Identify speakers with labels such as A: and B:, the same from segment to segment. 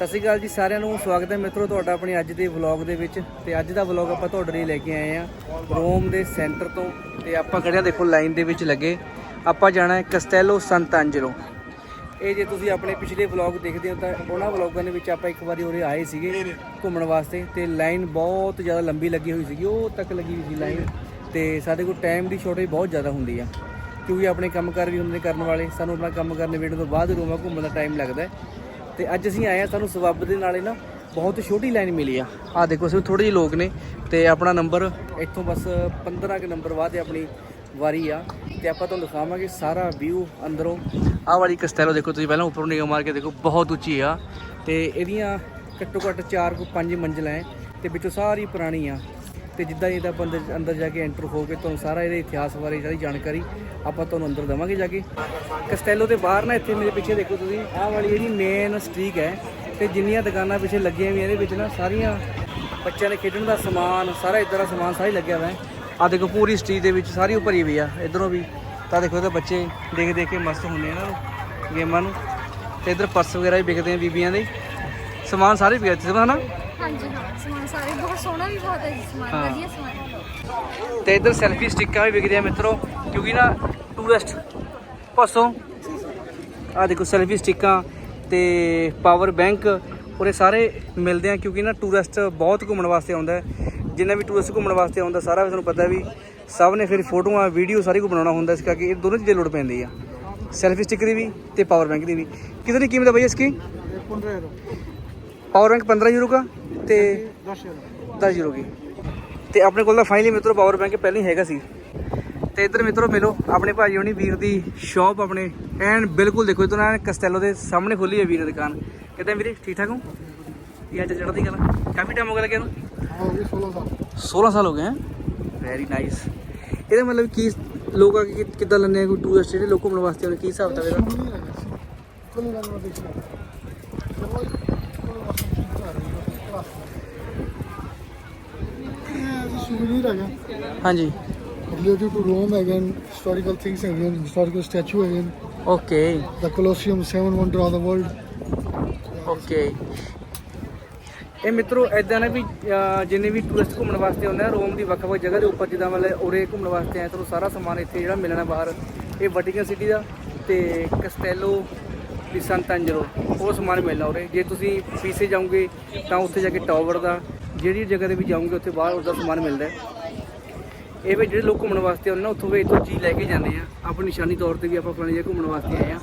A: ਸਤਿ ਸ਼੍ਰੀ ਅਕਾਲ ਜੀ, ਸਾਰਿਆਂ ਨੂੰ ਸਵਾਗਤ ਹੈ ਮਿੱਤਰੋ ਤੁਹਾਡਾ ਆਪਣੇ ਅੱਜ ਦੇ ਵਲੌਗ ਦੇ ਵਿੱਚ। ਤੇ ਅੱਜ ਦਾ ਵਲੌਗ ਆਪਾਂ ਤੁਹਾਡੇ ਲਈ ਲੈ ਕੇ ਆਏ ਆ ਰੋਮ ਦੇ ਸੈਂਟਰ ਤੋਂ। ਤੇ ਆਪਾਂ ਖੜਿਆ ਦੇਖੋ, ਲਾਈਨ ਦੇ ਵਿੱਚ ਲੱਗੇ। ਆਪਾਂ ਜਾਣਾ ਹੈ ਕਸਟੈਲੋ ਸੰਤਾਂਜਲੋ। ਇਹ ਜੇ ਤੁਸੀਂ ਆਪਣੇ ਪਿਛਲੇ ਵਲੌਗ ਦੇਖਦੇ ਹੋ ਤਾਂ ਉਹਨਾਂ ਵਲੌਗਾਂ ਦੇ ਵਿੱਚ ਆਪਾਂ ਇੱਕ ਵਾਰੀ ਉਰੇ ਆਏ ਸੀਗੇ ਘੁੰਮਣ ਵਾਸਤੇ। ਤੇ ਲਾਈਨ ਬਹੁਤ ਜ਼ਿਆਦਾ ਲੰਬੀ ਲੱਗੀ ਹੋਈ ਸੀਗੀ, ਉਹ ਤੱਕ ਲੱਗੀ ਹੋਈ ਸੀ ਲਾਈਨ। ਤੇ ਸਾਡੇ ਕੋਲ ਟਾਈਮ ਦੀ ਸ਼ੋਰਟੇਜ ਬਹੁਤ ਜ਼ਿਆਦਾ ਹੁੰਦੀ ਆ। ਕਿਉਂਕਿ ਆਪਣੇ ਕੰਮਕਾਰ ਵੀ ਹੁੰਦੇ ਨੇ ਕਰਨ ਵਾਲੇ, ਸਾਨੂੰ ਆਪਣਾ ਕੰਮ ਕਰਨ ਵੇੜਨ ਤੋਂ ਬਾਅਦ ਰੋਮਾ ਘੁੰਮਣ ਦਾ ਟਾਈਮ ਲੱਗਦਾ ਤੇ ਅੱਜ ਅਸੀਂ ਆਏ ਆ ਸਾਨੂੰ ਸਬੱਬ ਦੇ ਨਾਲੇ ਨਾ ਬਹੁਤ ਛੋਟੀ ਲਾਈਨ ਮਿਲੀ ਆ। ਆ ਦੇਖੋ ਅਸੀਂ ਥੋੜੇ ਜਿਹੇ ਲੋਕ ਨੇ ਤੇ ਆਪਣਾ ਨੰਬਰ ਇੱਥੋਂ ਬਸ 15 ਕੇ ਨੰਬਰ ਬਾਅਦ ਆਪਣੀ ਵਾਰੀ ਆ ਤੇ ਆਪਾਂ ਤੁਹਾਨੂੰ ਦਿਖਾਵਾਂਗੇ ਸਾਰਾ ਵਿਊ ਅੰਦਰੋਂ। ਆਹ ਵਾਲੀ ਕਸਟੈਲੋ ਦੇਖੋ ਤੁਸੀਂ ਪਹਿਲਾਂ ਉੱਪਰੋਂ ਨਿਗਾਹ ਮਾਰ ਕੇ ਦੇਖੋ ਬਹੁਤ ਉੱਚੀ ਆ। ਤੇ ਇਹਦੀਆਂ ਘੱਟੋ ਘੱਟ 4 ਕੋ 5 ਮੰਜ਼ਿਲਾਂ ਹੈ ਤੇ ਵਿੱਚੋਂ ਸਾਰੀ ਪੁਰਾਣੀ ਆ। ਤੇ ਜਿੱਦਾਂ ਜਿੱਦਾਂ ਇਹਦਾ ਅੰਦਰ ਅੰਦਰ ਜਾ ਕੇ ਐਂਟਰ ਹੋ ਕੇ ਤੁਹਾਨੂੰ ਸਾਰਾ ਇਹਦੇ ਇਤਿਹਾਸ ਬਾਰੇ ਸਾਰੀ ਜਾਣਕਾਰੀ ਆਪਾਂ ਤੁਹਾਨੂੰ ਅੰਦਰ ਦਵਾਂਗੇ ਜਾ ਕੇ। ਕਸਟੈਲੋ ਦੇ ਬਾਹਰ ਨਾ ਇੱਥੇ ਮੇਰੇ ਪਿੱਛੇ ਦੇਖੋ ਤੁਸੀਂ, ਆਹ ਵਾਲੀ ਜਿਹੜੀ ਮੇਨ ਸਟਰੀਕ ਹੈ, ਤੇ ਜਿੰਨੀਆਂ ਦੁਕਾਨਾਂ ਪਿੱਛੇ ਲੱਗੀਆਂ ਹੋਈਆਂ ਇਹਦੇ ਵਿੱਚ ਨਾ, ਸਾਰੀਆਂ ਬੱਚਿਆਂ ਦੇ ਖੇਡਣ ਦਾ ਸਮਾਨ, ਸਾਰਾ ਇਦਾਂ ਦਾ ਸਮਾਨ ਸਾਰਾ ਹੀ ਲੱਗਿਆ ਹੋਇਆ ਹੈ। ਆ ਦੇਖੋ ਪੂਰੀ ਸਟਰੀਟ ਦੇ ਵਿੱਚ ਸਾਰੀ ਉਹ ਭਰੀ ਹੋਈ ਆ, ਇਧਰੋਂ ਵੀ। ਤਾਂ ਦੇਖੋ ਇਹਦੇ ਬੱਚੇ ਦੇਖ ਦੇਖ ਕੇ ਮਸਤ ਹੁੰਦੇ ਆ ਨਾ ਗੇਮਾਂ ਨੂੰ। ਤੇ ਇਧਰ ਪਰਸ ਵਗੈਰਾ ਵੀ ਵਿਕਦੇ ਆ ਬੀਬੀਆਂ ਦੇ। ਸਮਾਨ ਸਾਰੇ ਵਿਕਦੇ ਇੱਥੇ ਨਾ
B: ਹਾਂਜੀ ਹਾਂ ਸਮਾਨ ਸਾਰੇ ਬਹੁਤ ਸੋਹਣਾ ਵੀ ਬਹੁਤ ਹੈ ਜੀ ਸਮਾਨ
A: ਹਾਂ।
B: ਵਧੀਆ ਸਮਾਨ।
A: ਤੇ ਇਧਰ ਸੈਲਫੀ ਸਟਿੱਕਾਂ ਵੀ ਵਿਕਦੀਆਂ ਮਿੱਤਰੋ ਕਿਉਂਕਿ ਨਾ ਟੂਰਿਸਟ ਪਾਸੋਂ ਆ ਦੇਖੋ ਸੈਲਫੀ ਸਟਿੱਕਾਂ ਤੇ ਪਾਵਰ ਬੈਂਕ ਉਰੇ ਸਾਰੇ ਮਿਲਦੇ ਆ ਕਿਉਂਕਿ ਨਾ ਟੂਰਿਸਟ ਬਹੁਤ ਘੁੰਮਣ ਵਾਸਤੇ ਆਉਂਦਾ ਹੈ। ਜਿੰਨਾ ਵੀ ਟੂਰਿਸਟ ਘੁੰਮਣ ਵਾਸਤੇ ਆਉਂਦਾ ਸਾਰਾ ਤੁਹਾਨੂੰ ਪਤਾ ਵੀ ਸਭ ਨੇ ਫਿਰ ਫੋਟੋਆਂ ਵੀਡੀਓ ਸਾਰੀ ਕੁ ਬਣਾਉਣਾ ਹੁੰਦਾ ਇਸ ਕਰਕੇ ਇਹ ਦੋਨੋਂ ਚੀਜ਼ਾਂ ਲੋੜ ਪੈਂਦੀ ਆ। ਸੈਲਫੀ ਸਟਿੱਕ ਦੀ ਵੀ ਤੇ ਪਾਵਰ ਬੈਂਕ ਦੀ ਵੀ। ਕਿਤਨੀ ਕੀਮਤ ਹੈ ਭਈ ਇਸकी ਪਾਵਰ ਬੈਂਕ 15 ਯੂਰੋ ਦਾ ਤੇ 10 ਯੂਰੋ ਦੀ ਤੇ ਆਪਣੇ ਕੋਲ ਤਾਂ ਫਾਈਨਲੀ ਮਿੱਤਰੋ ਪਾਵਰ ਬੈਂਕ ਪਹਿਲਾਂ ਹੀ ਹੈਗਾ ਸੀ। ਤੇ ਇੱਧਰ ਮਿੱਤਰੋ ਮਿਲੋ ਆਪਣੇ ਭਾਜੀ ਹੋਣੀ ਵੀਰ ਦੀ ਸ਼ਾਪ ਆਪਣੇ। ਐਨ ਬਿਲਕੁਲ ਦੇਖੋ ਇਤੋਂ ਐਨ ਕਸਟੈਲੋ ਦੇ ਸਾਹਮਣੇ ਖੋਲੀ ਹੈ ਵੀਰ ਦੀ ਦੁਕਾਨ। ਕਿਦਾਂ ਵੀਰੇ ਠੀਕ ਠਾਕ ਹੋ? ਇਹ ਅੱਜ ਚੜ੍ਹਦੀ ਗੱਲ ਕਾਫੀ ਟਾਈਮ ਹੋ ਗਿਆ ਲੱਗਿਆ ਨੂੰ? 16 ਸਾਲ ਹੋ ਗਏ ਹੈ? ਵੈਰੀ ਨਾਈਸ ਇਹਦਾ ਮਤਲਬ ਕੀ ਲੋਕ ਆ ਕੇ ਕਿੱਦਾਂ ਆ? ਕੋਈ ਟੂਰਿਸਟ ਜਿਹੜੇ ਲੋਕ ਘੁੰਮਣ ਵਾਸਤੇ ਕੀ ਹਿਸਾਬ ਦਾ ਇਹਦਾ?
C: ਹੈਗਾ।
A: ਹਾਂਜੀ।
C: ਰਿਲੇਟਿਵ ਟੂ ਰੋਮ ਹੈਗੇ ਹਿਸਟੋਰੀਕਲ ਥਿੰਗਸ ਹੈਗੇ ਹਿਸਟੋਰੀਕਲ ਸਟੈਚੂ ਹੈਗੇ
A: okay
C: the Colosseum 7 wonder of the world
A: okay ਇਹ ਮਿੱਤਰੋ ਐਦਾਂ ਨਾ ਵੀ ਜਿੰਨੇ ਵੀ ਟੂਰਿਸਟ ਘੁੰਮਣ ਵਾਸਤੇ ਆਉਂਦੇ ਆ ਰੋਮ ਦੀ ਵੱਖ-ਵੱਖ ਜਗ੍ਹਾ ਦੇ ਉੱਪਰ ਜਿੱਦਾਂ ਮਤਲਬ ਉਰੇ ਘੁੰਮਣ ਵਾਸਤੇ ਆਏ ਤੁਹਾਨੂੰ ਸਾਰਾ ਸਮਾਨ ਇੱਥੇ ਜਿਹੜਾ ਮਿਲਣਾ ਬਾਹਰ। ਇਹ ਵੈਟੀਕਨ ਸਿਟੀ ਦਾ ਤੇ ਕਸਟੈਲੋ ਦੀ ਸੰਤੰਜਰੋ ਉਹ ਸਮਾਨ ਮਿਲਣਾ ਉਰੇ। ਜੇ ਤੁਸੀਂ ਪੀਸੇ ਜਾਓਗੇ ਤਾਂ ਉੱਥੇ ਜਾ ਕੇ ਟਾਵਰ ਦਾ ਜਿਹੜੀ ਜਗ੍ਹਾ ਤੇ ਵੀ ਜਾਓਗੇ, ਉੱਥੇ ਬਾਹਰ ਉਸਦਾ ਸਮਾਨ ਮਿਲਦਾ ਹੈ। ਇਹ ਵੀ ਜਿਹੜੇ ਲੋਕ ਘੁੰਮਣ ਵਾਸਤੇ ਆਉਂਦੇ ਨਾ, ਉੱਥੋਂ ਵੀ ਇੱਥੋਂ ਚੀਜ਼ ਲੈ ਕੇ ਜਾਂਦੇ ਆ। ਆਪਣੀ ਨਿਸ਼ਾਨੀ ਤੌਰ ਤੇ ਵੀ ਆਪਾਂ ਫਲਾਣੀ ਜਗ੍ਹਾ ਘੁੰਮਣ ਵਾਸਤੇ ਆਏ ਆ।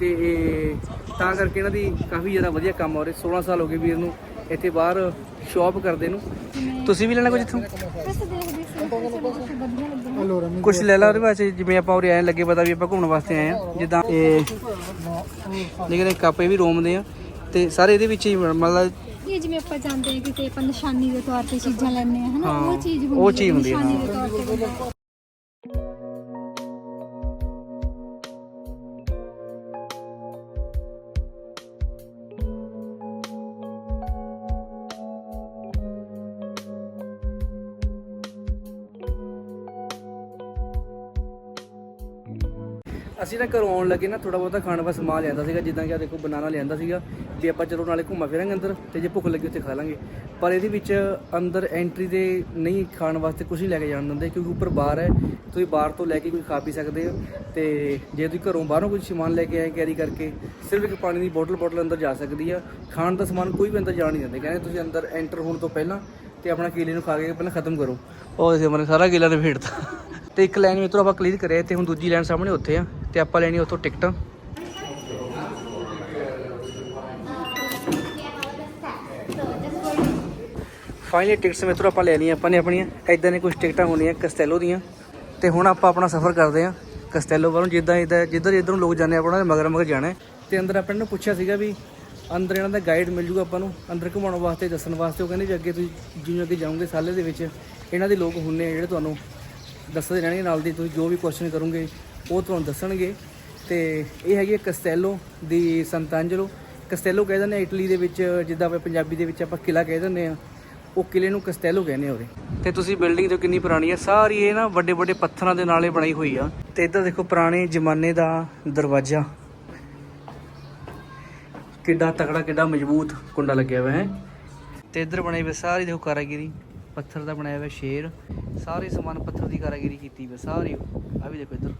A: ਤੇ ਇਹ ਤਾਂ ਕਰਕੇ ਇਹਨਾਂ ਦੀ ਕਾਫੀ ਜ਼ਿਆਦਾ ਵਧੀਆ ਕੰਮ ਹੋ ਰਿਹਾ। 16 ਸਾਲ ਹੋ ਗਏ ਵੀਰ ਨੂੰ ਇੱਥੇ ਬਾਹਰ ਸ਼ਾਪ ਕਰਦੇ ਨੂੰ। ਤੁਸੀਂ ਵੀ ਲੈਣਾ ਕੁਝ ਇੱਥੋਂ?
B: ਬਸ
A: ਕੁਝ ਲੈ ਲਾ ਉਹਦੇ ਵਾਸਤੇ ਜਿਵੇਂ ਆਪਾਂ ਉਰੇ ਆਏ ਲੱਗੇ ਪਤਾ ਵੀ ਆਪਾਂ ਘੁੰਮਣ ਵਾਸਤੇ ਆਏ ਆ। ਜਿੱਦਾਂ ਇਹ ਜਿਹੜੇ ਕੱਪ ਇਹ ਵੀ ਰੋਮ ਦੇ ਆ। ਤੇ ਸਾਰੇ ਇਹਦੇ ਵਿੱਚ ਹੀ ਮਤਲਬ
B: ਇਹ ਜਿਵੇਂ ਆਪਾਂ ਜਾਂਦੇ ਹਾਂ ਕਿਤੇ ਆਪਾਂ ਨਿਸ਼ਾਨੀ ਦੇ ਤੌਰ ਤੇ ਚੀਜ਼ਾਂ ਲੈਂਦੇ ਆ ਹਨਾ?
A: ਹਾਂ,
B: ਉਹ ਚੀਜ਼ ਹੁੰਦੀ
A: ਉਹ ਚੀਜ਼ ਹੁੰਦੀ ਹੈ,
B: ਨਿਸ਼ਾਨੀ। ਦੇ ਤੌਰ ਤੇ
A: ਅਸੀਂ ਨਾ ਘਰੋਂ ਆਉਣ ਲੱਗੇ ਨਾ ਥੋੜਾ ਬਹੁਤਾ ਖਾਣ ਵਾਸਤੇ ਸਮਾਨ ਲਿਆਂਦਾ ਸੀਗਾ ਜਿੱਦਾਂ ਕਿ ਆ ਦੇਖੋ ਬਨਾਨਾ ਲਿਆਂਦਾ ਸੀਗਾ। ਵੀ ਆਪਾਂ ਚਲੋ ਨਾਲੇ ਘੁੰਮਾ ਫਿਰਾਂਗੇ ਅੰਦਰ, ਤੇ ਜੇ ਭੁੱਖ ਲੱਗੀ ਉੱਥੇ ਖਾ ਲਾਂਗੇ। ਪਰ ਇਹਦੇ ਵਿੱਚ ਅੰਦਰ ਐਂਟਰੀ ਦੇ ਨਹੀਂ ਖਾਣ ਵਾਸਤੇ ਕੁਝ ਨਹੀਂ ਲੈ ਕੇ ਜਾਣ ਦਿੰਦੇ, ਕਿਉਂਕਿ ਉੱਪਰ ਬਾਰ ਹੈ, ਤੁਸੀਂ ਬਾਹਰ ਤੋਂ ਲੈ ਕੇ ਕੋਈ ਖਾ ਪੀ ਸਕਦੇ ਹੋ। ਤੇ ਜੇ ਤੁਸੀਂ ਘਰੋਂ ਬਾਹਰੋਂ ਕੁਝ ਸਮਾਨ ਲੈ ਕੇ ਆਏ ਕੈਰੀ ਕਰਕੇ, ਸਿਰਫ ਇੱਕ ਪਾਣੀ ਦੀ ਬੋਤਲ ਬੋਤਲ ਅੰਦਰ ਜਾ ਸਕਦੀ ਆ। ਖਾਣ ਦਾ ਸਮਾਨ ਕੋਈ ਵੀ ਅੰਦਰ ਜਾਣ ਨਹੀਂ ਦਿੰਦੇ, ਕਹਿੰਦੇ ਤੁਸੀਂ ਅੰਦਰ ਐਂਟਰ ਹੋਣ ਤੋਂ ਪਹਿਲਾਂ ਤੇ ਆਪਣਾ ਕੇਲੇ ਨੂੰ ਖਾ ਕੇ ਪਹਿਲਾਂ ਖਤਮ ਕਰੋ। ਉਹ ਅਸੀਂ ਮਨ ਸਾਰਾ ਕੇਲਾ ਨੇ ਫੇੜਤਾ ਤੇ ਇੱਕ ਲਾਈਨ ਮਿੱਤਰੋ ਆਪਾਂ ਕਲੀਅਰ ਕਰਿਆ ਤੇ ਹੁਣ ਦੂਜੀ ਲਾਈਨ ਸਾਹਮਣੇ ਉੱਥੇ ਆ, ਤੇ ਆਪਾਂ ਲੈਣੀ ਉੱਥੋਂ ਟਿਕਟਾਂ ਫਾਈਨਲੀ ਟਿਕਟਸ ਮਿੱਤਰੋ, ਆਪਾਂ ਲੈ ਲਈਆਂ, ਆਪਾਂ ਨੇ ਆਪਣੀਆਂ ਐਦਾਂ ਨੇ ਕੁਝ ਟਿਕਟਾਂ ਹੋਣੀਆਂ ਕਸਟੈਲੋ ਦੀਆਂ। ਤੇ ਹੁਣ ਆਪਾਂ ਆਪਣਾ ਸਫ਼ਰ ਕਰਦੇ ਆ ਕਸਟੈਲੋ ਵੱਲੋਂ, ਜਿੱਦਾਂ ਇਦਾਂ, ਜਿੱਧਰ ਜਿੱਧਰੋਂ ਲੋਕ ਜਾਂਦੇ ਆਪਾਂ ਉਹਨਾਂ ਦੇ ਮਗਰ ਮਗਰ ਜਾਣਾ ਹੈ। ਤੇ ਅੰਦਰ ਆਪਾਂ ਨੂੰ ਪੁੱਛਿਆ ਸੀਗਾ ਵੀ ਅੰਦਰ ਇਹਨਾਂ ਦਾ ਗਾਈਡ ਮਿਲ ਜੂਗਾ ਆਪਾਂ ਨੂੰ, ਅੰਦਰ ਘੁਮਾਉਣ ਵਾਸਤੇ, ਦੱਸਣ ਵਾਸਤੇ। ਉਹ ਕਹਿੰਦੇ ਵੀ ਅੱਗੇ ਤੁਸੀਂ ਜਿਵੇਂ ਅੱਗੇ ਜਾਓਗੇ ਸਾਲੇ ਦੇ ਵਿੱਚ, ਇਹਨਾਂ ਦੇ ਲੋਕ ਹੁੰਨੇ ਆ ਜਿਹੜੇ ਤੁਹਾਨੂੰ ਦੱਸਦੇ ਰਹਿਣਗੇ ਨਾਲ ਦੀ, ਤੁਸੀਂ ਜੋ ਵੀ ਕੁਐਸਚਨ ਕਰੋਗੇ, ਉਹ ਤੁਹਾਨੂੰ ਦੱਸਣਗੇ। ਤੇ ਇਹ ਹੈਗੀ ਹੈ ਕਸਟੈਲੋ ਦੀ ਸੰਤਾਂਜਲੋ ਕਸਟੈਲੋ ਕਹਿ ਦਿੰਦੇ ਆ ਇਟਲੀ ਦੇ ਵਿੱਚ, ਜਿੱਦਾਂ ਆਪਾਂ ਪੰਜਾਬੀ ਦੇ ਵਿੱਚ ਆਪਾਂ ਕਿਲਾ ਕਹਿ ਦਿੰਦੇ ਆ। ਉਹ ਕਿਲੇ ਨੂੰ ਕਸਟੈਲੋ ਕਹਿੰਦੇ ਆ ਉਰੇ। ਤੇ ਤੁਸੀਂ ਬਿਲਡਿੰਗ ਜੋ ਕਿੰਨੀ ਪੁਰਾਣੀ ਆ, ਸਾਰੀ ਇਹ ਨਾ ਵੱਡੇ ਵੱਡੇ ਪੱਥਰਾਂ ਦੇ ਨਾਲੇ ਬਣਾਈ ਹੋਈ ਆ। ਤੇ ਇੱਧਰ ਦੇਖੋ ਪੁਰਾਣੇ ਜ਼ਮਾਨੇ ਦਾ ਦਰਵਾਜ਼ਾ। ਕਿੱਡਾ ਤਕੜਾ, ਕਿੱਡਾ ਮਜ਼ਬੂਤ ਕੁੰਡਾ ਲੱਗਿਆ ਹੋਇਆ ਹੈ। ਤੇ ਇੱਧਰ ਬਣੇ ਹੋਏ ਸਾਰੀ, ਦੇਖੋ ਕਾਰਾਗਿਰੀ। ਪੱਥਰ ਦਾ ਬਣਾਇਆ ਹੋਇਆ ਸ਼ੇਰ। ਸਾਰੇ ਸਮਾਨ ਪੱਥਰ ਦੀ ਕਾਰਾਗਿਰੀ ਕੀਤੀ ਹੋਈ ਸਾਰੀ ਆ ਵੀ ਦੇਖੋ ਇੱਧਰ।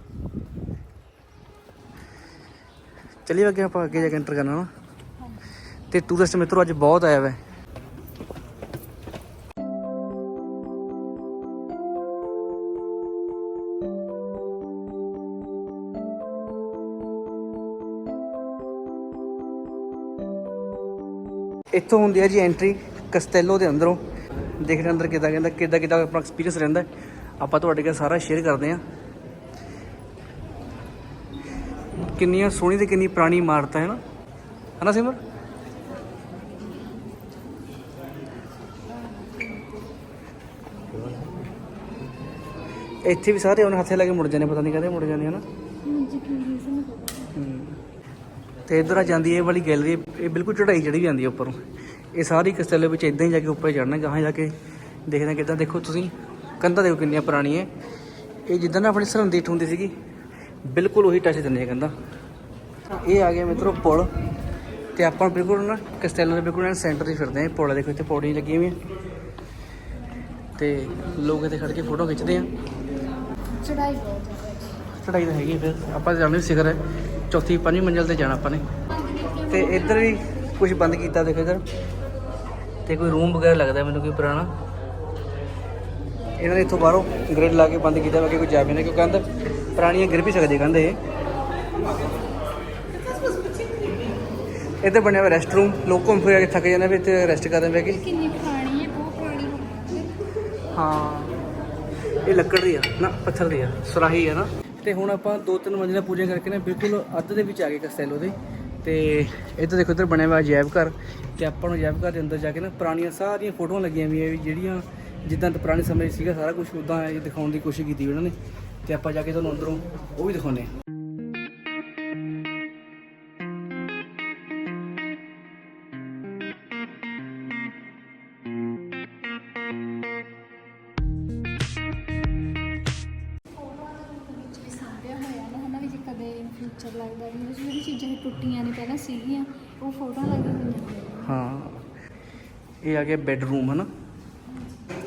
A: ਚਲਿਏ ਅੱਗੇ ਆਪਾਂ, ਅੱਗੇ ਜਾ ਕੇ ਐਂਟਰ ਕਰਨਾ ਨਾ। ਤੇ ਟੂਰਿਸਟ ਮਿੱਤਰੋ, ਅੱਜ ਬਹੁਤ ਆਇਆ ਹੋਇਆ ਇੱਥੋਂ ਹੁੰਦੀ ਹੈ ਜੀ ਐਂਟਰੀ ਕਸਟੈਲੋ ਦੇ ਅੰਦਰੋਂ। ਦੇਖਦੇ ਅੰਦਰ ਕਿਦਾਂ ਕਹਿੰਦਾ ਕਿਦਾਂ ਕਿਦਾਂ ਆਪਣਾ ਐਕਸਪੀਰੀਅੰਸ ਰਹਿੰਦਾ ਆਪਾਂ ਤੁਹਾਡੇ ਨਾਲ ਸਾਰਾ ਸ਼ੇਅਰ ਕਰਦੇ ਆ ਕਿੰਨੀਆਂ ਸੋਹਣੀ ਤੇ ਕਿੰਨੀ ਪੁਰਾਣੀ ਇਮਾਰਤ ਹੈ ਨਾ। ਹਨਾ ਸਿਮਰ? ਇੱਥੇ ਵੀ ਸਾਰੇ ਉਹਨਾਂ ਹੱਥੇ ਲਾ ਕੇ ਮੁੜ ਜਾਂਦੇ ਪਤਾ ਨਹੀਂ ਕਦੇ ਮੁੜ ਜਾਂਦੇ ਹਨਾ
B: ਜੀ
A: ਤੇ ਇਧਰ ਆ ਜਾਂਦੀ ਇਹ ਵਾਲੀ ਗੈਲਰੀ ਇਹ ਬਿਲਕੁਲ ਚੜਾਈ ਚੜੀ ਜਾਂਦੀ ਹੈ ਉੱਪਰੋਂ। ਇਹ ਸਾਰੀ ਕਸਤਲੇ ਵਿੱਚ ਇਦਾਂ ਹੀ ਜਾ ਕੇ ਉੱਪਰ ਚੜਨਾ ਗਾਹਾਂ ਜਾ ਕੇ ਦੇਖਦੇ ਕਿਦਾਂ। ਦੇਖੋ ਤੁਸੀਂ ਕੰਧਾਂ ਦੇਖੋ ਕਿੰਨੀਆਂ ਹੈ ਇਹ ਜਿੱਦਾਂ ਨਾ ਆਪਣੀ ਸਰਹੰਦੀ ਠੁੰਦੀ ਸੀਗੀ ਬਿਲਕੁਲ ਉਹੀ ਟੱਚ ਦਿੰਦੇ ਦਿੰਦੀਆਂ ਕੰਧਾਂ। ਇਹ ਆ ਗਿਆ ਮਿੱਤਰੋ ਪੁਲ। ਤੇ ਆਪਾਂ ਬਿਲਕੁਲ ਨਾ ਕਸਤੇਲੋ ਦੇ ਬਿਲਕੁਲ ਸੈਂਟਰ ਤੇ ਫਿਰਦੇ ਆਂ। ਪੁਲ ਦੇਖੋ ਇੱਥੇ ਪੌੜੀਆਂ ਲੱਗੀਆਂ ਹੋਈਆਂ। ਤੇ ਲੋਕ ਇੱਥੇ ਖੜ ਕੇ ਫੋਟੋ ਖਿੱਚਦੇ ਆ।
B: ਚੜਾਈ ਬਹੁਤ
A: ਚੜਾਈ ਤਾਂ ਹੈਗੀ ਫਿਰ। ਆਪਾਂ ਜਾਣਦੇ ਸਿਖਰ ਹੈ। ਚੌਥੀ ਪੰਜਵੀਂ ਮੰਜ਼ਲ ਤੇ ਜਾਣਾ ਆਪਾਂ ਨੇ। ਤੇ ਇੱਧਰ ਵੀ ਕੁਝ ਬੰਦ ਕੀਤਾ ਦੇਖੋ ਇੱਧਰ। ਤੇ ਕੋਈ ਰੂਮ ਵਗੈਰਾ ਲੱਗਦਾ ਮੈਨੂੰ ਕੋਈ ਪੁਰਾਣਾ। ਇਹਨਾਂ ਨੇ ਇੱਥੋਂ ਬਾਹਰੋਂ ਗ੍ਰਿਡ ਲਾ ਕੇ ਬੰਦ ਕੀਤਾ ਬਾਕੀ ਕੋਈ ਜਾਵੇ ਨਾ ਕਿਉਂਕਿ ਅੰਦਰ ਪੁਰਾਣੀਆਂ ਗਿਰ ਵੀ ਸਕਦੇ ਕਹਿੰਦੇ ਇੱਧਰ ਬਣਿਆ ਹੋਇਆ ਰੈਸਟ ਰੂਮ ਲੋਕ ਘੁੰਮ ਫਿਰ ਕੇ ਥੱਕ ਜਾਂਦੇ ਵੀ ਇੱਥੇ ਰੈਸਟ ਕਰਦੇ ਬੈ ਕੇ।
B: ਕਿੰਨੀ ਪੁਰਾਣੀ ਹੈ ਬਹੁਤ ਪੁਰਾਣੀ
A: ਹਾਂ। ਇਹ ਲੱਕੜ ਦੀ ਆ ਨਾ ਪੱਥਰ ਦੀ ਆ ਸੁਰਾਹੀ ਆ ਨਾ। ਤੇ ਹੁਣ ਆਪਾਂ ਦੋ ਤਿੰਨ ਮੰਜ਼ਿਲਾਂ ਪੂਰੀਆਂ ਕਰਕੇ ਨਾ ਬਿਲਕੁਲ ਅੱਧ ਦੇ ਵਿੱਚ ਆ ਗਏ ਕਸਟੈਲੋ ਦੇ ਤੇ ਇੱਧਰ ਦੇਖੋ ਇੱਧਰ ਬਣਿਆ ਹੋਇਆ ਅਜਾਇਬ ਘਰ ਤੇ ਆਪਾਂ ਨੂੰ ਅਜਾਇਬ ਘਰ ਦੇ ਅੰਦਰ ਜਾ ਕੇ ਨਾ ਪੁਰਾਣੀਆਂ ਸਾਰੀਆਂ ਫੋਟੋਆਂ ਲੱਗੀਆਂ ਹੋਈਆਂ ਵੀ ਜਿਹੜੀਆਂ ਜਿੱਦਾਂ ਪੁਰਾਣੇ ਸਮੇਂ 'ਚ ਸੀਗਾ ਸਾਰਾ ਕੁਝ ਉਦਾਂ ਇਹ ਦਿਖਾਉਣ ਦੀ ਕੋਸ਼ਿਸ਼ ਕੀਤੀ ਉਹਨਾਂ ਨੇ। ਤੇ ਆਪਾਂ ਜਾ ਕੇ ਤੁਹਾਨੂੰ ਅੰਦਰੋਂ ਉਹ ਵੀ ਦਿਖਾਉਂਦੇ ਹਾਂ।
B: ਫਿਊਚਰ ਲੱਗਦਾ ਵੀ ਉਸ ਜਿਹੜੀ ਚੀਜ਼ਾਂ ਇਹ ਟੁੱਟੀਆਂ ਨੇ ਪਹਿਲਾਂ ਸੀਗੀਆਂ ਉਹ ਫੋਟੋਆਂ ਲੱਗੀਆਂ ਹੋਈਆਂ
A: ਹਾਂ। ਇਹ ਆ ਗਿਆ ਬੈੱਡਰੂਮ ਹਨਾ?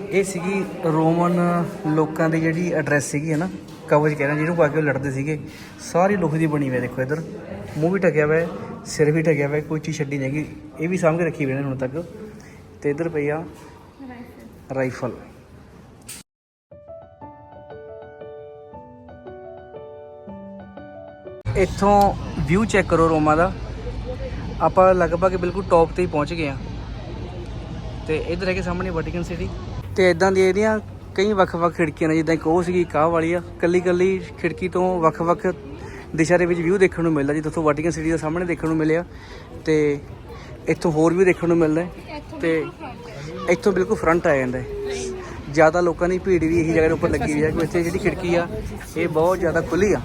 A: ਇਹ ਸੀਗੀ ਰੋਮਨ ਲੋਕਾਂ ਦੀ ਜਿਹੜੀ ਐਡਰੈਸ ਸੀਗੀ ਹਨਾ? ਕਵਚ ਕਹਿੰਦੇ ਜਿਹਨੂੰ ਪਾ ਕੇ ਉਹ ਲੜਦੇ ਸੀਗੇ। ਸਾਰੀ ਲੋਹੇ ਦੀ ਬਣੀ ਹੋਈ ਹੈ ਦੇਖੋ ਇੱਧਰ। ਮੂੰਹ ਵੀ ਢਕਿਆ ਹੋਇਆ ਹੈ ਸਿਰ ਵੀ ਢਕਿਆ ਹੋਇਆ ਹੈ ਕੋਈ ਚੀਜ਼ ਛੱਡੀ ਨਹੀਂ ਹੈਗੀ। ਇਹ ਵੀ ਸਾਂਭ ਕੇ ਰੱਖੀ ਹੋਈ ਨੇ ਹੁਣ ਤੱਕ। ਤੇ ਇੱਧਰ ਪਈ ਆ ਰਾਈਫਲ। ਇੱਥੋਂ ਵਿਊ ਚੈੱਕ ਕਰੋ ਰੋਮਾ ਦਾ। ਆਪਾਂ ਲਗਭਗ ਬਿਲਕੁਲ ਟੌਪ ਤੇ ਹੀ ਪਹੁੰਚ ਗਏ ਆ ਤੇ ਇਧਰ ਹੈ ਕਿ ਸਾਹਮਣੇ ਵੈਟੀਕਨ ਸਿਟੀ ਤੇ ਇਦਾਂ ਦੀ ਇਹਦੀਆਂ ਕਈ ਵੱਖ-ਵੱਖ ਖਿੜਕੀਆਂ ਨੇ, ਜਿੱਦਾਂ ਇੱਕ ਉਹ ਸੀਗੀ ਕਾਹ ਵਾਲੀ ਆ। ਕੱਲੀ ਕੱਲੀ ਖਿੜਕੀ ਤੋਂ ਵੱਖ-ਵੱਖ ਦਿਸ਼ਾ ਦੇ ਵਿੱਚ ਵਿਊ ਦੇਖਣ ਨੂੰ ਮਿਲਦਾ, ਜਿੱਥੋਂ ਤੋਂ ਵੈਟੀਕਨ ਸਿਟੀ ਦਾ ਸਾਹਮਣੇ ਦੇਖਣ ਨੂੰ ਮਿਲਿਆ। ਤੇ ਇੱਥੋਂ ਹੋਰ ਵੀ ਦੇਖਣ ਨੂੰ ਮਿਲਦਾ ਹੈ। ਤੇ ਇੱਥੋਂ ਬਿਲਕੁਲ ਫਰੰਟ ਆ ਜਾਂਦਾ ਹੈ। ਜ਼ਿਆਦਾ ਲੋਕਾਂ ਦੀ ਭੀੜ ਵੀ ਇਹੀ ਜਗ੍ਹਾ ਦੇ ਉੱਪਰ ਲੱਗੀ ਹੋਈ ਹੈ ਕਿ ਇੱਥੇ ਜਿਹੜੀ ਖਿੜਕੀ ਆ, ਇਹ ਬਹੁਤ ਜ਼ਿਆਦਾ ਖੁੱਲੀ ਆ।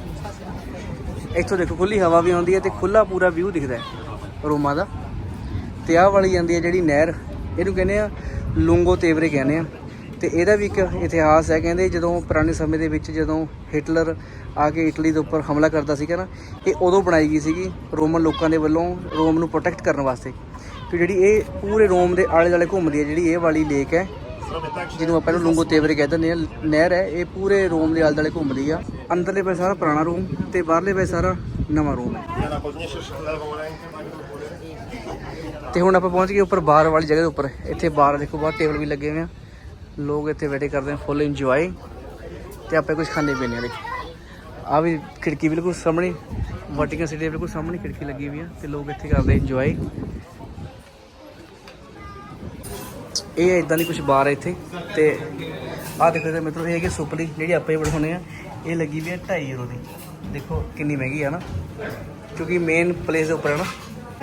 A: ਇੱਥੋਂ ਦੇਖੋ ਖੁੱਲੀ ਹਵਾ ਵੀ ਆਉਂਦੀ ਹੈ ਤੇ ਖੁੱਲਾ ਪੂਰਾ ਵਿਊ ਦਿਖਦਾ ਹੈ ਰੋਮਾ ਦਾ। ਤੇ ਆਹ ਵਾਲੀ ਜਾਂਦੀ ਹੈ ਜਿਹੜੀ ਨਹਿਰ, ਇਹਨੂੰ ਕਹਿੰਦੇ ਆ ਲੂੰਗੋ ਤੇਵਰੇ ਕਹਿੰਦੇ ਆ। ਤੇ ਇਹਦਾ ਵੀ ਇੱਕ ਇਤਿਹਾਸ ਹੈ, ਕਹਿੰਦੇ ਜਦੋਂ ਪੁਰਾਣੇ ਸਮੇਂ ਦੇ ਵਿੱਚ ਜਦੋਂ ਹਿਟਲਰ ਆ ਕੇ ਇਟਲੀ ਦੇ ਉੱਪਰ ਹਮਲਾ ਕਰਦਾ ਸੀਗਾ ਨਾ, ਇਹ ਉਦੋਂ ਬਣਾਈ ਗਈ ਸੀਗੀ ਰੋਮਨ ਲੋਕਾਂ ਦੇ ਵੱਲੋਂ ਰੋਮ ਨੂੰ ਪ੍ਰੋਟੈਕਟ ਕਰਨ ਵਾਸਤੇ। ਤੇ ਜਿਹੜੀ ਇਹ ਪੂਰੇ ਰੋਮ ਦੇ ਆਲੇ ਦੁਆਲੇ ਘੁੰਮਦੀ ਹੈ, ਜਿਹੜੀ ਇਹ ਵਾਲੀ ਲੇਕ ਹੈ ਜਿਹਨੂੰ ਆਪਾਂ ਨੂੰ ਲੂੰਗੋ ਤੇਵਰੇ ਕਹਿ ਦਿੰਦੇ ਆ ਨਹਿਰ ਹੈ, ਇਹ ਪੂਰੇ ਰੋਮ ਦੇ ਆਲੇ ਦੁਆਲੇ ਘੁੰਮਦੀ ਆ। ਅੰਦਰਲੇ ਪਾਸੇ ਸਾਰਾ ਪੁਰਾਣਾ ਰੂਮ ਤੇ ਬਾਹਰਲੇ ਪਾਸੇ ਸਾਰਾ ਨਵਾਂ ਰੂਮ ਹੈ। ਤੇ ਹੁਣ ਆਪਾਂ ਪਹੁੰਚ ਗਏ ਉੱਪਰ ਬਾਰ ਵਾਲੀ ਜਗ੍ਹਾ ਦੇ ਉੱਪਰ। ਇੱਥੇ ਬਾਰ ਦੇਖੋ, ਬਾਹਰ ਟੇਬਲ ਵੀ ਲੱਗੇ ਹੋਏ ਆ। ਲੋਕ ਇੱਥੇ ਬੈਠੇ ਕਰਦੇ ਆ ਫੁੱਲ ਇੰਜੋਏ ਤੇ ਆਪਾਂ ਕੁਝ ਖਾਣੇ ਪੀਣੇ ਆ, ਦੇਖੋ। ਆ ਵੀ ਖਿੜਕੀ ਬਿਲਕੁਲ ਸਾਹਮਣੇ, ਵਾਟਿਕਨ ਸਿਟੀ ਬਿਲਕੁਲ ਸਾਹਮਣੇ ਖਿੜਕੀ ਲੱਗੀ ਹੋਈ ਆ ਤੇ ਲੋਕ ਇੱਥੇ ਕਰਦੇ ਇੰਜੋਏ ਇਹ ਇਦਾਂ ਦੀ ਕੁਝ ਬਾਰ ਹੈ ਇੱਥੇ ਤੇ ਆਹ ਦੇਖੋ ਤੇ ਮਿੱਤਰੋ ਇਹ ਹੈਗੀ ਸੁਪਲੀ ਜਿਹੜੀ ਆਪਾਂ ਹੀ ਬਣਾਉਣੇ ਆ ਇਹ ਲੱਗੀ ਵੀ ਹੈ 2.5 ਯੂਰੋ ਦੀ ਦੇਖੋ ਕਿੰਨੀ ਮਹਿੰਗੀ ਆ ਨਾ ਕਿਉਂਕਿ ਮੇਨ ਪਲੇਸ ਦੇ ਉੱਪਰ ਹੈ ਨਾ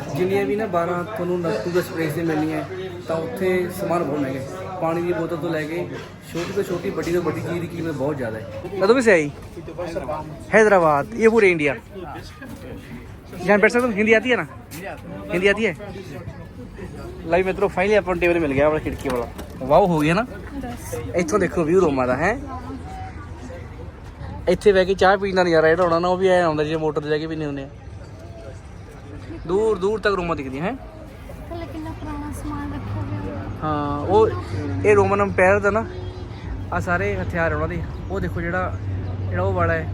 A: ਜਿੰਨੀਆਂ ਵੀ ਨਾ 12 ਤੁਹਾਨੂੰ ਨਕੂ ਦੇ ਸਪੇਸ ਦੇ ਮਿਲਣੀਆਂ ਤਾਂ ਉੱਥੇ ਸਮਾਨ ਬਹੁਤ ਮਹਿੰਗੇ ਪਾਣੀ ਦੀ ਬੋਤਲ ਤੋਂ ਲੈ ਕੇ ਛੋਟੀ ਤੋਂ ਛੋਟੀ ਵੱਡੀ ਤੋਂ ਵੱਡੀ ਚੀਜ਼ ਦੀ ਕੀਮਤ ਬਹੁਤ ਜ਼ਿਆਦਾ ਹੈ ਕਦੋਂ ਵੀ ਸੇ आई हैदराबाद ये पूरे इंडिया जान बैठ सकते हो हिंदी आती है ना हिंदी आती है ਲਾਈ ਮਿੱਤਰੋ ਫਾਈਨਲੀ ਆਪਾਂ ਨੂੰ ਟੇਬਲ ਮਿਲ ਗਿਆ ਆਪਣਾ ਖਿੜਕੀ ਵਾਲਾ। ਵਾਓ ਹੋ ਗਿਆ ਨਾ? ਇੱਥੋਂ ਦੇਖੋ ਵਿਊ ਰੋਮਾ ਦਾ ਹੈ? ਇੱਥੇ ਬਹਿ ਕੇ ਚਾਹ ਪੀਣ ਦਾ ਨਜ਼ਾਰਾ ਜਿਹੜਾ ਆਉਣਾ ਨਾ ਉਹ ਵੀ ਐ ਆਉਂਦਾ ਜਿਵੇਂ ਮੋਟਰ ਤੇ ਜਾ ਕੇ ਪੀਨੇ ਹੁੰਦੇ ਆ। ਦੂਰ ਦੂਰ ਤੱਕ ਰੂਮਾਂ ਦਿਖਦੀਆਂ ਹੈ? ਹਾਂ। ਉਹ ਇਹ ਰੋਮਨ ਅੰਪਾਇਰ ਦਾ ਨਾ ਆ ਸਾਰੇ ਹਥਿਆਰ ਉਹਨਾਂ ਦੇ। ਉਹ ਦੇਖੋ ਜਿਹੜਾ ਜਿਹੜਾ ਉਹ ਵਾਲਾ ਹੈ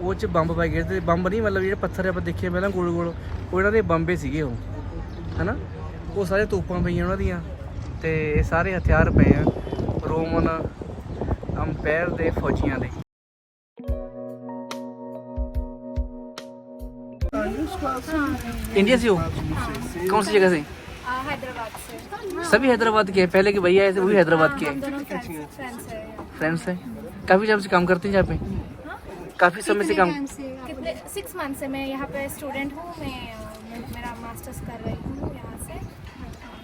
A: ਉਹ ਚ ਬੰਬ ਪਾਈ ਗਏ ਤੇ ਬੰਬ ਨਹੀਂ ਮਤਲਬ ਜਿਹੜੇ ਪੱਥਰ ਆਪਾਂ ਦੇਖੇ ਪਹਿਲਾਂ ਗੋਲ ਗੋਲ ਉਹ ਇਹਨਾਂ ਦੇ ਬੰਬੇ ਸੀਗੇ ਉਹ ਹਨਾ? ਉਹ ਸਾਰੇ ਤੋਪਾਂ ਪਈਆਂ ਉਹਨਾਂ ਦੀਆਂ ਤੇ ਇਹ ਸਾਰੇ ਹਥਿਆਰ ਪਏ ਆ ਰੋਮਨ ਅੰਪਾਇਰ ਦੇ ਫੌਜੀਆਂ ਦੇ इंडिया से हो कौन सी जगह से
B: हैदराबाद से
A: सभी हैदराबाद के हैं पहले के भैया ऐसे वो भी हैदराबाद के हैं
B: दोनों फ्रेंड्स है
A: फ्रेंड्स हैं काफी टाइम से काम करते हैं यहाँ पे काफी समय से काम
B: कितने सिक्स मंथ से मैं यहाँ पे स्टूडेंट हूँ मैं मैं- मेरा मास्टर्स कर रही हूँ यहाँ से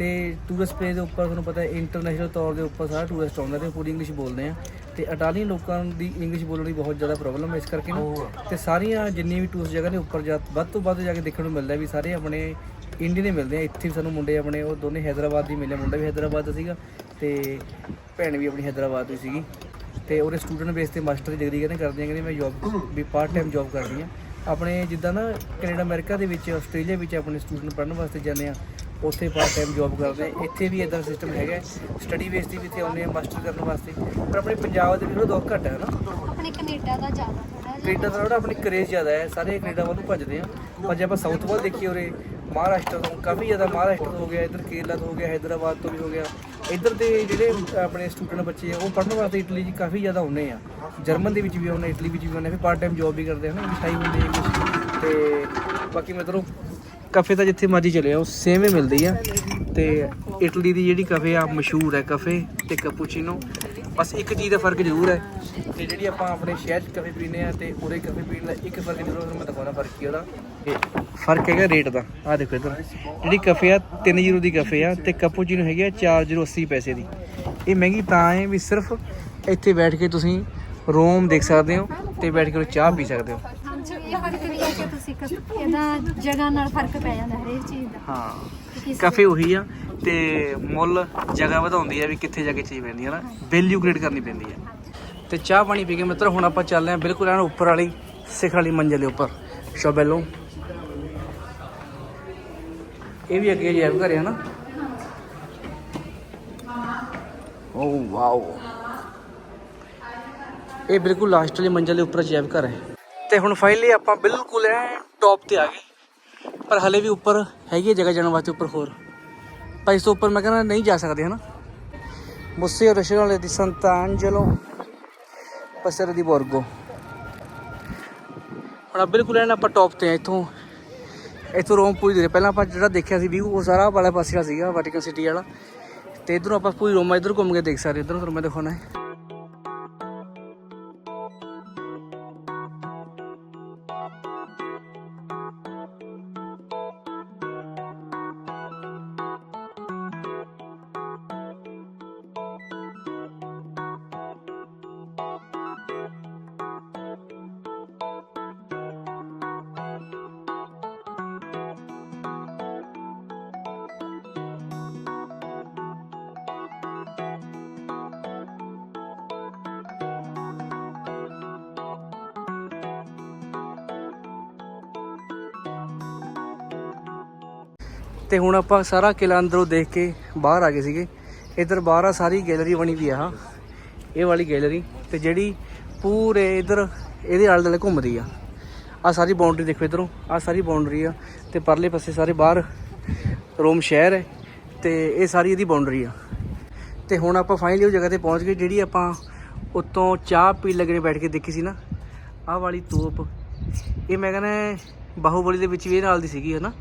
A: ਤੇ ਟੂਰਿਸਟ ਪਲੇਸ ਦੇ ਉੱਪਰ ਤੁਹਾਨੂੰ ਪਤਾ ਹੈ ਇੰਟਰਨੈਸ਼ਨਲ ਤੌਰ ਦੇ ਉੱਪਰ ਸਾਰਾ ਟੂਰਿਸਟ ਆਉਂਦਾ ਤੇ ਪੂਰੀ ਇੰਗਲਿਸ਼ ਬੋਲਦੇ ਆ। ਤੇ ਇਟਾਲੀਅਨ ਲੋਕਾਂ ਦੀ ਇੰਗਲਿਸ਼ ਬੋਲਣ ਦੀ ਬਹੁਤ ਜ਼ਿਆਦਾ ਪ੍ਰੋਬਲਮ ਹੈ ਇਸ ਕਰਕੇ ਨਾ। ਤੇ ਸਾਰੀਆਂ ਜਿੰਨੀ ਵੀ ਟੂਰਿਸਟ ਜਗ੍ਹਾ ਦੇ ਉੱਪਰ ਜਾ ਵੱਧ ਤੋਂ ਵੱਧ ਜਾ ਕੇ ਦੇਖਣ ਨੂੰ ਮਿਲਦਾ ਵੀ ਸਾਰੇ ਆਪਣੇ ਇੰਡੀਅਨ ਹੀ ਮਿਲਦੇ ਆ। ਇੱਥੇ ਵੀ ਸਾਨੂੰ ਮੁੰਡੇ ਆਪਣੇ ਉਹ ਦੋਨੇ ਹੈਦਰਾਬਾਦ ਦੀ ਮਿਲੇ ਮੁੰਡਾ ਵੀ ਹੈਦਰਾਬਾਦ ਦਾ ਸੀਗਾ ਤੇ ਭੈਣ ਵੀ ਆਪਣੀ ਹੈਦਰਾਬਾਦ ਦੀ ਸੀਗੀ। ਤੇ ਉਹਦੇ ਸਟੂਡੈਂਟ ਬੇਸ ਤੇ ਮਾਸਟਰ ਦੀ ਡਿਗਰੀ ਕਹਿੰਦੇ ਕਰਦੀਆਂ ਕਹਿੰਦੇ ਮੈਂ ਜੌਬ ਵੀ ਪਾਰਟ ਟਾਈਮ ਜੌਬ ਕਰਦੀ ਆ। ਆਪਣੇ ਜਿੱਦਾਂ ਨਾ ਕੈਨੇਡਾ ਅਮਰੀਕਾ ਦੇ ਵਿੱਚ ਆਸਟ੍ਰੇਲੀਆ ਵਿੱਚ ਆਪਣੇ ਸਟੂਡੈਂਟ ਪੜ੍ਹਨ ਵਾਸਤੇ ਜਾਂਦੇ ਆ। ਉੱਥੇ ਪਾਰਟ ਟਾਈਮ ਜੌਬ ਕਰਦੇ। ਇੱਥੇ ਵੀ ਇਦਾਂ ਸਿਸਟਮ ਹੈਗਾ ਸਟੱਡੀ ਬੇਸ ਦੀ ਵੀ ਇੱਥੇ ਆਉਂਦੇ ਆ ਮਾਸਟਰ ਕਰਨ ਵਾਸਤੇ। ਪਰ ਆਪਣੇ ਪੰਜਾਬ ਦੇ ਵੀ ਲੋਕ ਘੱਟ ਹੈ ਨਾ।
D: ਆਪਣੇ ਕੈਨੇਡਾ ਦਾ ਜ਼ਿਆਦਾ ਥੋੜਾ
A: ਕੈਨੇਡਾ ਦਾ ਥੋੜਾ ਆਪਣੀ ਕਰੇਜ਼ ਜ਼ਿਆਦਾ ਹੈ। ਸਾਰੇ ਕੈਨੇਡਾ ਵੱਲ ਨੂੰ ਭੱਜਦੇ ਆ। ਪਰ ਜੇ ਆਪਾਂ ਸਾਊਥ ਵੱਲ ਦੇਖੀਏ ਉਰੇ ਮਹਾਰਾਸ਼ਟਰ ਤੋਂ ਕਾਫੀ ਜ਼ਿਆਦਾ ਮਹਾਰਾਸ਼ਟਰ ਹੋ ਗਿਆ ਇੱਧਰ ਕੇਰਲਾ ਤੋਂ ਹੋ ਗਿਆ ਹైదరాబాద ਤੋਂ ਵੀ ਹੋ ਗਿਆ। ਇੱਧਰ ਦੇ ਜਿਹੜੇ ਆਪਣੇ ਸਟੂਡੈਂਟ ਬੱਚੇ ਆ ਉਹ ਪੜਨ ਵਾਸਤੇ ਇਟਲੀ 'ਚ ਕਾਫੀ ਜ਼ਿਆਦਾ ਹੁੰਨੇ ਆ। ਜਰਮਨ ਦੇ ਵਿੱਚ ਵੀ ਹੁੰਨੇ ਇਟਲੀ ਵਿੱਚ ਵੀ ਹੁੰਨੇ ਫਿਰ ਪਾਰਟ ਟਾਈਮ ਜੌਬ ਵੀ ਕਰਦੇ ਹਨ ਇੰਗਲਿਸ਼ ਟਾਈਮ ਹੁੰਦੇ ਆ ਤੇ ਬਾਕੀ ਮੈਂ ਤੁਹਾਨੂੰ ਕਫੇ ਤਾਂ ਜਿੱਥੇ ਮਰਜ਼ੀ ਚਲੇ ਜਾਓ ਸੇਮ ਹੀ ਮਿਲਦੀ ਆ। ਤੇ ਇਟਲੀ ਦੀ ਜਿਹੜੀ ਕਫੇ ਆ, ਮਸ਼ਹੂਰ ਹੈ ਕਫੇ ਤੇ ਕੈਪੂਚੀਨੋ ਬਸ ਇੱਕ ਚੀਜ਼ ਦਾ ਫ਼ਰਕ ਜ਼ਰੂਰ ਹੈ ਕਿ ਜਿਹੜੀ ਆਪਾਂ ਆਪਣੇ ਸ਼ਹਿਰ 'ਚ ਕਫੇ ਪੀਂਦੇ ਆ ਤੇ ਉਰੇ ਕਫੇ ਪੀਣ ਦਾ ਇੱਕ ਫ਼ਰਕ ਜ਼ਰੂਰ ਤੁਹਾਨੂੰ ਮੈਂ ਦਿਖਾਉਣਾ, ਫ਼ਰਕ ਕੀ ਉਹਦਾ? ਇਹ ਫ਼ਰਕ ਹੈਗਾ ਰੇਟ ਦਾ। ਆਹ ਦੇਖੋ ਇੱਧਰ। ਜਿਹੜੀ ਕਫੇ ਆ 3 ਯੂਰੋ ਦੀ ਕਫੇ ਆ ਤੇ ਕੈਪੂਚੀਨੋ ਹੈਗੀ ਆ 4 ਯੂਰੋ 80 ਪੈਸੇ ਦੀ। ਇਹ ਮਹਿੰਗੀ ਤਾਂ ਹੈ ਵੀ ਸਿਰਫ ਇੱਥੇ ਬੈਠ ਕੇ ਤੁਸੀਂ ਰੋਮ ਦੇਖ ਸਕਦੇ ਹੋ ਤੇ ਬੈਠ ਕੇ ਚਾਹ ਪੀ ਸਕਦੇ ਹੋ।
D: ਹਾਂਜੀ ਇਹ ਫ਼ਰਕ ਵੀ ਹੈ ਕਿ ਤੁਸੀਂ ਕ- ਇਹਦਾ ਜਗ੍ਹਾ ਨਾਲ ਫ਼ਰਕ ਪੈ ਜਾਂਦਾ ਹਰੇਕ ਚੀਜ਼ ਦਾ।
A: ਹਾਂ ਕਾਫੇ ਉਹੀ ਆ ਤੇ ਮੁੱਲ ਜਗ੍ਹਾ ਵਧਾਉਂਦੀ ਆ ਵੀ ਕਿੱਥੇ ਜਾ ਕੇ ਚੀਜ਼ ਪੈਂਦੀ ਹੈ ਨਾ ਵੈਲਿਊ ਕ੍ਰੀਏਟ ਕਰਨੀ ਪੈਂਦੀ ਹੈ ਤੇ ਚਾਹ ਪਾਣੀ ਪੀ ਕੇ ਮਿੱਤਰ ਹੁਣ ਆਪਾਂ ਚੱਲਦੇ ਹਾਂ ਬਿਲਕੁਲ ਐਨ ਉੱਪਰ ਵਾਲੀ ਸਿਖਰ ਵਾਲੀ ਮੰਜ਼ਿਲ ਦੇ ਉੱਪਰ। ਸ਼ੋਬੈਲੋ ਇਹ ਵੀ ਅੱਗੇ ਜੈਬ ਘਰ ਹੈ ਨਾ। Oh wow. ਇਹ ਬਿਲਕੁਲ ਲਾਸਟ ਵਾਲੀ ਮੰਜ਼ਿਲ ਦੇ ਉੱਪਰ ਜੈਬ ਘਰ ਹੈ। ਤੇ ਹੁਣ ਫਾਈਨਲੀ ਆਪਾਂ ਬਿਲਕੁਲ ਐ ਟੌਪ ਤੇ ਆ ਗਏ। ਪਰ ਹਲੇ ਵੀ ਉੱਪਰ ਹੈਗੀ ਹੈ ਜਗ੍ਹਾ ਜਾਣ ਵਾਸਤੇ ਉੱਪਰ ਹੋਰ। ਪਰ ਇਸ ਤੋਂ ਉੱਪਰ ਮੈਂ ਕਹਿੰਦਾ ਨਹੀਂ ਜਾ ਸਕਦੇ, ਹਨਾ? ਮੁੱਸੇ ਰਸ਼ਨਾਲੇ ਦੀ ਸੰਤਾਂਜਲੋ ਪਸਰ ਦੀ ਬੋਰਗੋ। ਹੁਣ ਆਹ ਬਿਲਕੁਲ ਐਨ ਆਪਾਂ ਟੌਪ ਤੇ ਆ ਇੱਥੋਂ। ਇੱਥੋਂ ਰੋਮ ਪੂਰੀ ਦੇ ਪਹਿਲਾਂ ਆਪਾਂ ਜਿਹੜਾ ਦੇਖਿਆ ਸੀ ਵਿਊ ਉਹ ਸਾਰਾ ਵਾਲਾ ਪਾਸੇ ਵਾਲਾ ਸੀਗਾ ਵਾਟਿਕਨ ਸਿਟੀ ਵਾਲਾ। ਤੇ ਇਧਰੋਂ ਆਪਾਂ ਪੂਰੀ ਰੋਮਾ ਇਧਰ ਘੁੰਮ ਕੇ ਦੇਖ ਸਕਦੇ ਇਧਰੋਂ ਤੁਹਾਨੂੰ ਮੈਂ ਦਿਖਾਉਣਾ ਹੈ। ਤੇ ਹੁਣ ਆਪਾਂ ਸਾਰਾ ਕਿਲਾ ਅੰਦਰੋਂ ਦੇਖ ਕੇ ਬਾਹਰ ਆ ਗਏ ਸੀਗੇ। ਇਧਰ ਬਾਹਰ ਆ ਸਾਰੀ ਗੈਲਰੀ ਬਣੀ ਵੀ ਆ ਇਹ ਵਾਲੀ ਗੈਲਰੀ ਤੇ ਜਿਹੜੀ ਪੂਰੇ ਇਧਰ ਇਹਦੇ ਆਲੇ ਦੁਆਲੇ ਘੁੰਮਦੀ ਆ। ਆ ਸਾਰੀ ਬਾਉਂਡਰੀ ਦੇਖੋ ਇਧਰੋਂ, ਆ ਸਾਰੀ ਬਾਉਂਡਰੀ ਆ ਤੇ ਪਰਲੇ ਪਾਸੇ ਸਾਰੇ ਬਾਹਰ ਰੋਮ ਸ਼ਹਿਰ ਹੈ ਤੇ ਇਹ ਸਾਰੀ ਇਹਦੀ ਬਾਉਂਡਰੀ ਆ। ਤੇ ਹੁਣ ਆਪਾਂ ਫਾਈਨਲੀ ਉਹ ਜਗ੍ਹਾ ਤੇ ਪਹੁੰਚ ਗਏ ਜਿਹੜੀ ਆਪਾਂ ਉੱਤੋਂ ਚਾਹ ਪੀ ਲੱਗਣੇ ਬੈਠ ਕੇ ਦੇਖੀ ਸੀ ਨਾ। ਆਹ ਵਾਲੀ ਤੋਪ, ਇਹ ਮੈਂ ਕਹਿੰਦਾ ਬਾਹੂਬਲੀ ਦੇ ਵਿੱਚ ਵੀ ਇਹ ਨਾਲ ਦੀ ਸੀਗੀ, ਹਨਾ?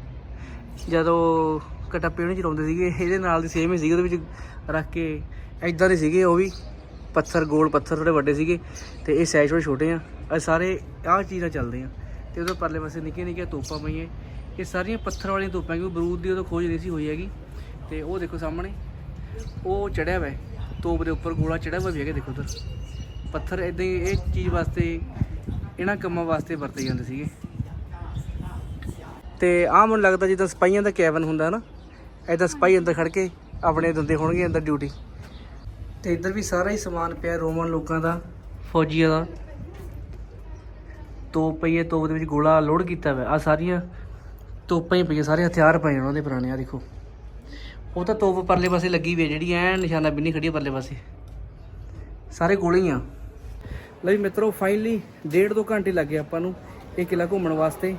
A: ਜਦੋਂ ਕਟੱਪੇ ਉਹਨੇ ਚਲਾਉਂਦੇ ਸੀਗੇ, ਇਹਦੇ ਨਾਲ ਦੀ ਸੇਮ ਹੀ ਸੀਗੇ, ਉਹਦੇ ਵਿੱਚ ਰੱਖ ਕੇ ਐਦਾਂ ਦੇ ਸੀਗੇ ਉਹ ਵੀ, ਪੱਥਰ, ਗੋਲ ਪੱਥਰ ਥੋੜੇ ਵੱਡੇ ਸੀਗੇ, ਤੇ ਇਹ ਸਾਈਜ਼ ਥੋੜੇ ਛੋਟੇ ਆ। ਇਹ ਸਾਰੇ ਆਹ ਚੀਜ਼ਾਂ ਚੱਲਦੇ ਆ। ਤੇ ਉਹਦੇ ਪਰਲੇ ਪਾਸੇ ਨਿੱਕੀਆਂ ਨਿੱਕੀਆਂ ਤੋਪਾਂ ਪਈਆਂ। ਇਹ ਸਾਰੀਆਂ ਪੱਥਰ ਵਾਲੀਆਂ ਤੋਪਾਂ, ਕਿਉਂਕਿ ਬਰੂਦ ਦੀ ਉਦੋਂ ਖੋਜ ਨਹੀਂ ਸੀ ਹੋਈ ਹੈਗੀ। ਤੇ ਉਹ ਦੇਖੋ ਸਾਹਮਣੇ, ਉਹ ਚੜਿਆ ਹੋਇਆ ਤੋਪ ਦੇ ਉੱਪਰ ਗੋਲਾ ਚੜਿਆ ਹੋਇਆ ਵੀ ਹੈਗਾ, ਦੇਖੋ ਉਧਰ। ਪੱਥਰ ਇਦਾਂ ਹੀ ਇਹ ਚੀਜ਼ ਵਾਸਤੇ, ਇਹਨਾਂ ਕੰਮਾਂ ਵਾਸਤੇ ਵਰਤੇ ਜਾਂਦੇ ਸੀਗੇ। ਤੇ ਆਹ ਮੈਨੂੰ ਲੱਗਦਾ ਜਿੱਦਾਂ ਸਿਪਾਹੀਆਂ ਦਾ ਕੈਬਨ ਹੁੰਦਾ ਨਾ ਐਦਾਂ ਸਿਪਾਹੀ ਅੰਦਰ ਖੜ ਕੇ ਆਪਣੇ ਦੰਦੇ ਹੋਣਗੇ ਅੰਦਰ ਡਿਊਟੀ ਤੇ ਇੱਧਰ ਵੀ ਸਾਰਾ ਹੀ ਸਮਾਨ ਪਿਆ ਰੋਮਨ ਲੋਕਾਂ ਦਾ, ਫੌਜੀਆਂ ਦਾ। ਤੋਪ ਪਈ ਹੈ, ਤੋਪ ਦੇ ਵਿੱਚ ਗੋਲਾ ਲੋਡ ਕੀਤਾ ਹੋਇਆ। ਆ ਸਾਰੀਆਂ ਤੋਪਾਂ ਹੀ ਪਈਆਂ ਸਾਰੇ ਹਥਿਆਰ ਪਏ ਉਹਨਾਂ ਦੇ ਪੁਰਾਣੇ ਆ ਦੇਖੋ। ਉਹ ਤਾਂ ਤੋਪ ਪਰਲੇ ਪਾਸੇ ਲੱਗੀ ਹੋਈ ਹੈ, ਜਿਹੜੀ ਐ ਨਿਸ਼ਾਨਾ ਬਿੰਨੀ ਖੜੀ ਪਰਲੇ ਪਾਸੇ। ਸਾਰੇ ਗੋਲੇ ਹੀ ਆ। ਲਈ ਮਿੱਤਰੋ ਫਾਈਨਲੀ ਡੇਢ ਦੋ ਘੰਟੇ ਲੱਗੇ ਆਪਾਂ ਨੂੰ ਇਹ ਕਿਲਾ ਘੁੰਮਣ ਵਾਸਤੇ।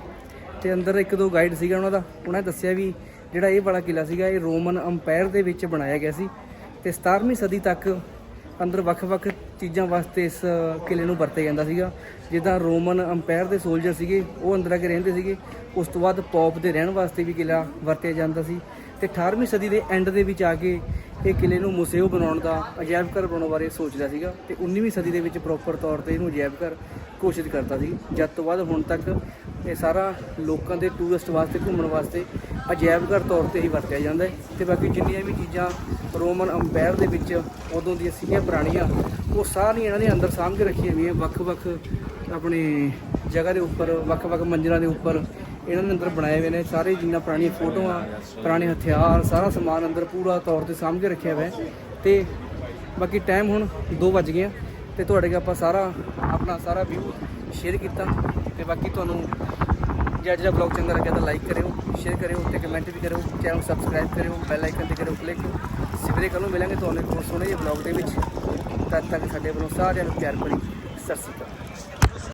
A: ਤੇ ਅੰਦਰ ਇੱਕ ਦੋ ਗਾਈਡ ਸੀਗਾ ਉਹਨਾਂ ਦਾ, ਉਹਨਾਂ ਨੇ ਦੱਸਿਆ ਵੀ ਜਿਹੜਾ ਇਹ ਵਾਲਾ ਕਿਲਾ ਸੀਗਾ, ਇਹ ਰੋਮਨ ਅੰਪਾਇਰ ਦੇ ਵਿੱਚ ਬਣਾਇਆ ਗਿਆ ਸੀ ਤੇ 17ਵੀਂ ਸਦੀ ਤੱਕ ਅੰਦਰ ਵੱਖ-ਵੱਖ ਚੀਜ਼ਾਂ ਵਾਸਤੇ ਇਸ ਕਿਲੇ ਨੂੰ ਵਰਤਿਆ ਜਾਂਦਾ ਸੀਗਾ। ਜਿੱਦਾਂ ਰੋਮਨ ਅੰਪਾਇਰ ਦੇ ਸੋਲਜਰ ਸੀਗੇ, ਉਹ ਅੰਦਰ ਆ ਕੇ ਰਹਿੰਦੇ ਸੀਗੇ, ਉਸ ਤੋਂ ਬਾਅਦ ਪੌਪ ਦੇ ਰਹਿਣ ਵਾਸਤੇ ਵੀ ਕਿਲਾ ਵਰਤਿਆ ਜਾਂਦਾ ਸੀ। ਤੇ 18ਵੀਂ ਸਦੀ ਦੇ ਐਂਡ ਦੇ ਵਿੱਚ ਆ ਕੇ ਇਹ ਕਿਲੇ ਨੂੰ ਮੁਸੇਓ ਬਣਾਉਣ ਦਾ ਅਜਾਇਬ ਘਰ ਬਣਾਉਣ ਬਾਰੇ ਸੋਚਦਾ ਸੀਗਾ ਤੇ 19ਵੀਂ ਸਦੀ ਦੇ ਵਿੱਚ ਪ੍ਰੋਪਰ ਤੌਰ ਤੇ ਇਹਨੂੰ ਅਜਾਇਬ ਘਰ ਘੋਸ਼ਿਤ ਕਰਤਾ ਸੀ। ਜਦ ਤੋਂ ਬਾਅਦ ਹੁਣ ਤੱਕ ਇਹ ਸਾਰਾ ਲੋਕਾਂ ਦੇ ਟੂਰਿਸਟ ਵਾਸਤੇ, ਘੁੰਮਣ ਵਾਸਤੇ ਅਜਾਇਬ ਘਰ ਤੌਰ ਤੇ ਹੀ ਵਰਤਿਆ ਜਾਂਦਾ ਹੈ ਤੇ ਬਾਕੀ ਜਿੰਨੀਆਂ ਵੀ ਚੀਜ਼ਾਂ ਰੋਮਨ ਅੰਪਾਇਰ ਦੇ ਵਿੱਚ ਉਦੋਂ ਦੀਆਂ ਸੀਗੀਆਂ ਪੁਰਾਣੀਆਂ, ਉਹ ਸਾਰੀਆਂ ਇਹਨਾਂ ਦੇ ਅੰਦਰ ਸਾਂਭ ਕੇ ਰੱਖੀਆਂ ਹੋਈਆਂ, ਵੱਖ-ਵੱਖ ਆਪਣੇ ਜਗ੍ਹਾ ਦੇ ਉੱਪਰ, ਵੱਖ-ਵੱਖ ਮੰਜ਼ਿਲਾਂ ਦੇ ਉੱਪਰ ਇਹਨਾਂ ਦੇ ਅੰਦਰ ਬਣਾਏ ਹੋਏ ਨੇ। ਸਾਰੇ ਜਿੰਨਾ ਪੁਰਾਣੀਆਂ ਫੋਟੋਆਂ, ਪੁਰਾਣੇ ਹਥਿਆਰ, ਸਾਰਾ ਸਮਾਨ ਅੰਦਰ ਪੂਰਾ ਤੌਰ ਤੇ ਸਾਂਭ ਕੇ ਰੱਖਿਆ ਹੋਇਆ ਹੈ। ਤੇ ਬਾਕੀ ਟਾਈਮ ਹੁਣ 2 ਵੱਜ ਗਏ ਆ ਤੇ ਤੁਹਾਡੇ ਕੋਲ ਆਪਾਂ ਸਾਰਾ, ਆਪਣਾ ਸਾਰਾ ਵਿਊ ਸ਼ੇਅਰ ਕੀਤਾ। ਤੇ ਬਾਕੀ ਤੁਹਾਨੂੰ ਜੇ ਅੱਜ ਦਾ ਚੰਗਾ ਲੱਗਿਆ ਤਾਂ ਲਾਈਕ ਕਰਿਓ ਸ਼ੇਅਰ ਕਰਿਓ ਤੇ ਕਮੈਂਟ ਵੀ ਕਰਿਓ। ਚੈਨਲ ਸਬਸਕ੍ਰਾਈਬ ਕਰਿਓ ਬੈਲ ਆਈਕਨ ਤੇ ਕਰਿਓ ਕਲਿੱਕ ਸਿਵਰੇ ਕੱਲ ਨੂੰ ਮਿਲਾਂਗੇ ਤੁਹਾਨੂੰ ਇੱਕ ਹੋਰ ਸੋਹਣੇ ਜਿਹੇ ਵਲੌਗ ਦੇ ਵਿੱਚ। ਤਦ ਤੱਕ ਸਾਡੇ ਵੱਲੋਂ ਸਾਰਿਆਂ ਨੂੰ ਪਿਆਰ ਭਰੀ ਸਤਿ ਸ਼੍ਰੀ ਅਕਾਲ।